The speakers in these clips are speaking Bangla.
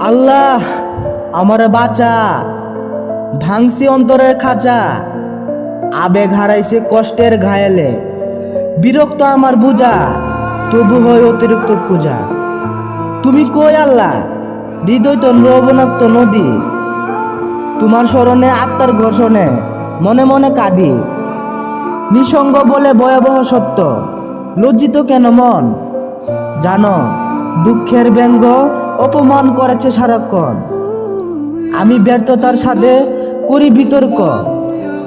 আল্লাহ, আমার বাঁচা। ভাঙছি অন্তরের খাঁচা। আবেগ হারাইছে কষ্টের ঘায়েলে। বিরক্ত আমার বুঝা, তবু হয় অতিরিক্ত খুঁজা। তুমি কই আল্লাহ? হৃদয় তো নবনাক্ত নদী। তোমার স্মরণে আত্মার ঘর্ষণে মনে মনে কাঁদি। নিঃসঙ্গ বলে ভয়াবহ সত্য। লজ্জিত কেন মন? জানো দুঃখের ব্যঙ্গ অপমান করেছে সারাক্ষণ। আমি ব্যর্থতার সাথে করি বিতর্ক।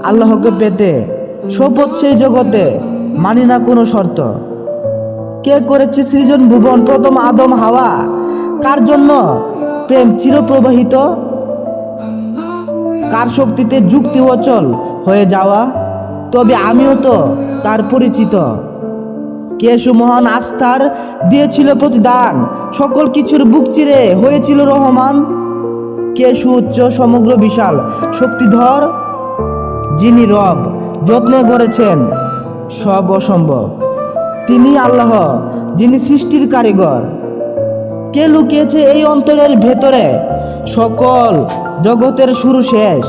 আল্লাহকে পেতে শপথ সেই জগতে, মানি না কোনো শর্ত। কে করেছে সৃজন ভুবন? প্রথম আদম হাওয়া। কার জন্য প্রেম চিরপ্রবাহিত? কার শক্তিতে যুক্তি অচল হয়ে যাওয়া? তবে আমিও তো তার পরিচিত। কে সুমহান আস্থার দিয়েছিল প্রতিদান? সকল কিছুর বুক চিরে হয়েছিল রহমান। কে সুউচ্চ সমগ্র বিশাল, শক্তিধর, যিনি রব, যত্নে করেছেন সব অসম্ভব। তিনি আল্লাহ, যিনি সৃষ্টির কারিগর। কে লুকিয়েছে এই অন্তরের ভেতরে? সকল জগতের শুরু শেষ।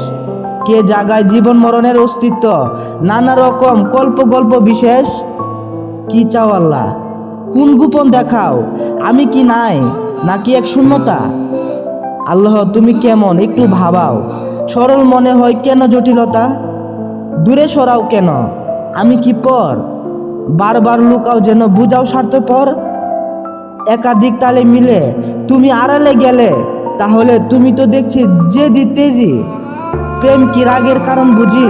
কে জাগায় জীবন মরণের অস্তিত্ব? নানা রকম কল্প গল্প বিশেষ। কি চাও আল্লাহ? কোন গোপন দেখাও? আমি কি নাই, নাকি এক শূন্যতা? আল্লাহ, তুমি কেমন? একটু ভাবাও। সরল মনে হয় কেন জটিলতা? দূরে সরাও কেন? আমি কি পর? বারবার লুকাও যেন বুঝাও স্বার্থপর? একাধিক তালে মিলে তুমি আড়ালে গেলে, তাহলে তুমি তো দেখছি যে তেজি। প্রেম কি রাগের কারণ বুঝি?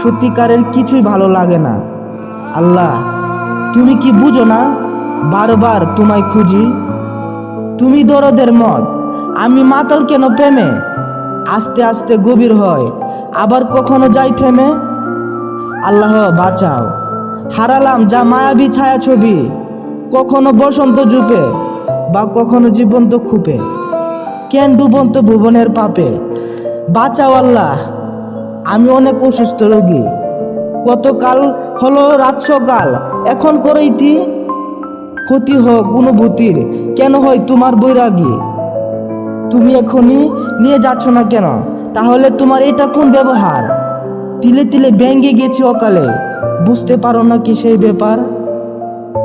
সত্যিকারের কিছুই ভালো লাগে না। আল্লাহ তুমি কি বুঝো না? বারবার তোমায় খুঁজি। তুমি দরদের মত। আমি মাতাল কেন প্রেমে? আস্তে আস্তে গভীর হয়। আবার কখনো যাই থেমে? আল্লাহ, বাঁচাও। হারালাম যা মায়াবী ছায়া ছবি। কখনো বসন্ত জুপে বা কখনো জীবন্ত খুপে। কেন ডুবন্ত ভুবনের পাপে? বাঁচাও আল্লাহ, আমি অনেক অসুস্থ রোগী। কতকাল হলো রাত সকাল এখন করেইতি ক্ষতি হোক অনুভূতির কেন হয় তোমার বৈরাগী? তুমি এখনই নিয়ে যাচ্ছ না কেন? তাহলে তোমার এটা কোন ব্যবহার? তিলে তিলে ভেঙ্গে গেছে অকালে। বুঝতে পারো না কি সেই ব্যাপার?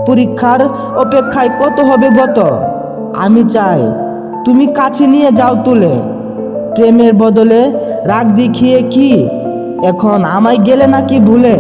পরীক্ষার অপেক্ষায় কত হবে গত? আমি চাই তুমি কাছে নিয়ে যাও তুলে। প্রেমের বদলে রাগ দেখিয়ে কি এখন আমায় গেলে নাকি ভুলে?